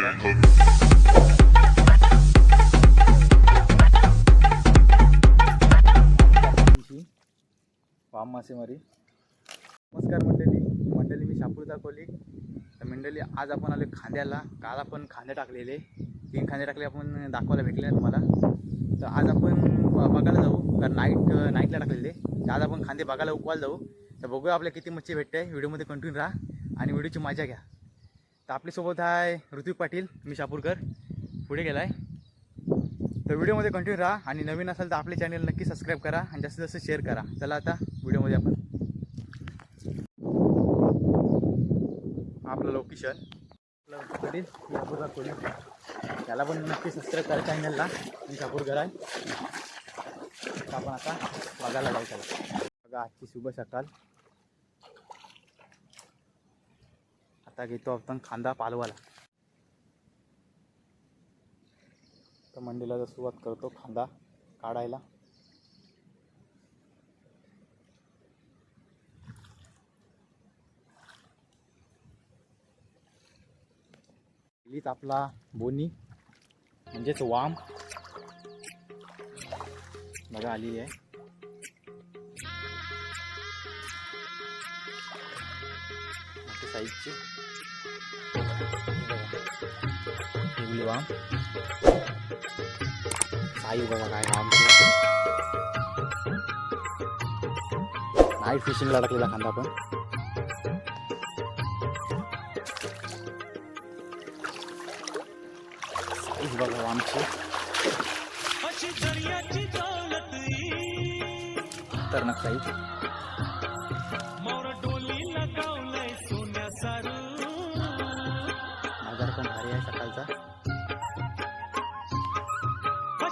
वाम मासेमारी. नमस्कार मंडळी. मंडळी मी शापूर दाखवली. तर मंडळी आज आपण आलो खांद्याला. काल आपण खांदे टाकलेले. तीन खांदे टाकले आपण दाखवायला भेटले ना तुम्हाला. तर आज आपण बघायला जाऊ. कारण नाईट नाईटला टाकलेले. तर आज आपण खांदे बघायला उकवायला जाऊ. तर बघूया आपल्या किती मच्छी भेटते. व्हिडिओमध्ये कंटिन्यू राहा. आणि व्हिडिओची मजा घ्या. तर आपल्यासोबत आहे ऋतिक पाटील मी शापूरकर. पुढे गेला आहे तर व्हिडिओमध्ये कंटिन्यू राहा आणि नवीन असेल तर आपले चॅनल नक्की सबस्क्राईब करा आणि जास्तीत जास्त शेअर करा. चला आता व्हिडिओमध्ये आपण. आपलं लोकेशन आपलं पाटील शापूरकर पुढे. त्याला पण नक्की सबस्क्राईब करा चॅनलला आणि शापूरकर आहे. आपण आता बघायला जाऊ त्याला. बघा आजची शुभ सकाळ. आता घेतो आपण खांदा पालवाला. तर मंडीला जर सुरुवात करतो खांदा काढायला. आपला बोनी म्हणजेच वाम. बघा आलेली आहे. साईजची हिरवी वाम साईज बघा काय वामची नाईट फिशिंगला टाकलेला खांदा आपण साईज बघा वामची खतरनाक साईज बाजार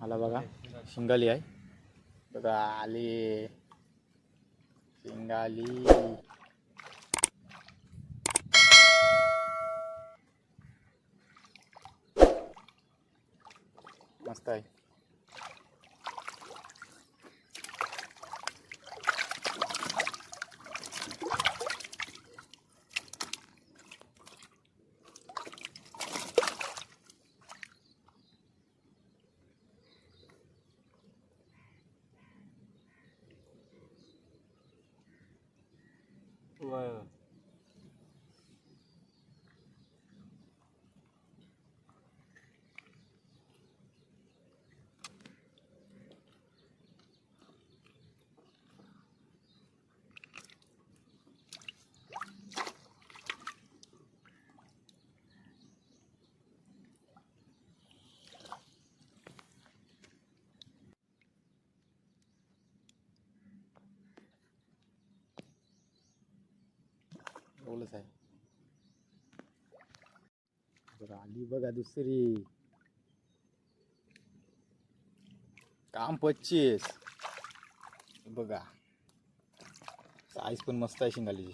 मला बघा. शिंगाली आहे. बघा आली. शिंगाली. मस्त आहे. 对。来 एवढंच आहे. बघा आली बघा दुसरी. काम पच्चीस. बघा. साईज पण मस्त आहे शिंगालीची.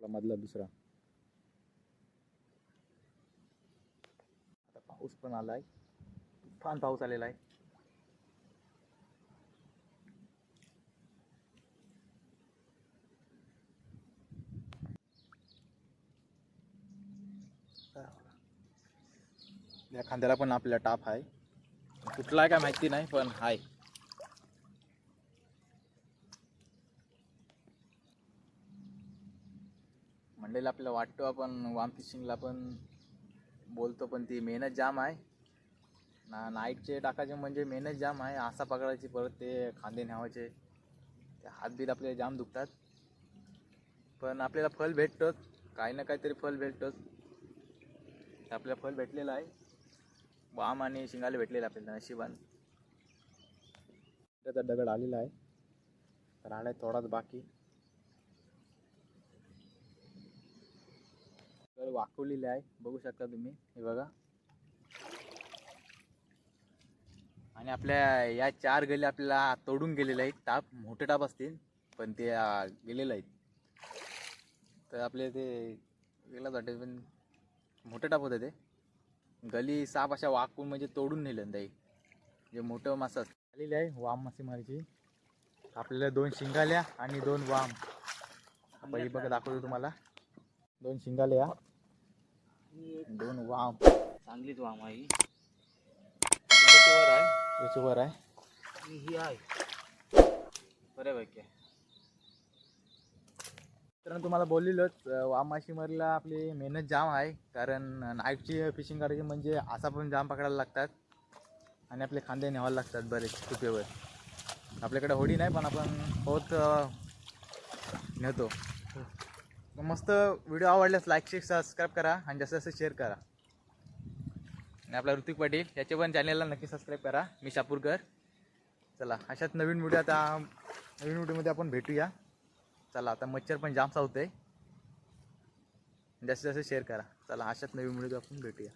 आपला मधला दुसरा. आता पाऊस पण आलाय. तुफान पाऊस आलेला आहे. या खांद्याला पण आपल्या टाप आहे. कुठला आहे काय माहिती नाही पण हाय म्हणलेलं आपल्याला वाटतो आपण वाम फिशिंगला पण बोलतो पण ती मेहनत जाम आहे. ना नाईटचे टाकायचे म्हणजे मेहनत जाम आहे. आसा पकडायची परत ते खांदे न्यावायचे. ते हातबीत आपले जाम दुखतात. पण आपल्याला फल भेटतोच. काही ना काहीतरी फल भेटतोच. ते आपल्याला फल भेटलेलं आहे. वाम आणि शिंगाले भेटलेलं आपल्याला नशिबान. त्याचा दगड आलेला आहे. राहिला आहे थोडाच बाकी. तर वाकवलेले आहे. बघू शकता तुम्ही. हे बघा. आणि आपल्या या चार गली आपल्याला तोडून गेलेले आहेत. टाप मोठे टाप असतील पण ते गेलेले आहेत. तर आपले ते गेलाच वाटेल पण मोठे टाप होते ते. गली साप अशा वाकून म्हणजे तोडून नेलं ताई. जे मोठं मासा आलेली आहे वाम मासेमारीची आपल्याला दोन शिंगाल्या आणि दोन वाम. आपण हे बघा दाखवतो तुम्हाला. दोन शिंगाल्या. दोन वाम. चांगलीच वाम आहे त्याच्यावर आहे याच्या वर आहे. ही आहे. बऱ्यापैकी तर तुम्हाला बोललेलोच वाम मासेमारीला आपली मेहनत जाम आहे. कारण नाईटची फिशिंग करायची म्हणजे असा पण जाम पकडायला लागतात. आणि आपले खांदे न्यावायला लागतात बरेच कुपेवर आपल्याकडे होडी नाही पण आपण होत नेतो. मस्त व्हिडिओ आवडल्यास लाईक शेअर सबस्क्राईब करा आणि जास्त जास्त शेअर करा. आणि आपला ऋतिक पाटील याच्या पण चॅनलला नक्की सबस्क्राईब करा. मी शापूरकर. चला अशाच नवीन व्हिडिओ आता नवीन व्हिडिओमध्ये आपण भेटूया. चला आता मच्छर पण जाम सावतंय जास्तीत जास्त शेअर करा. चला अशाच नवीन व्हिडिओ आपण भेटूया.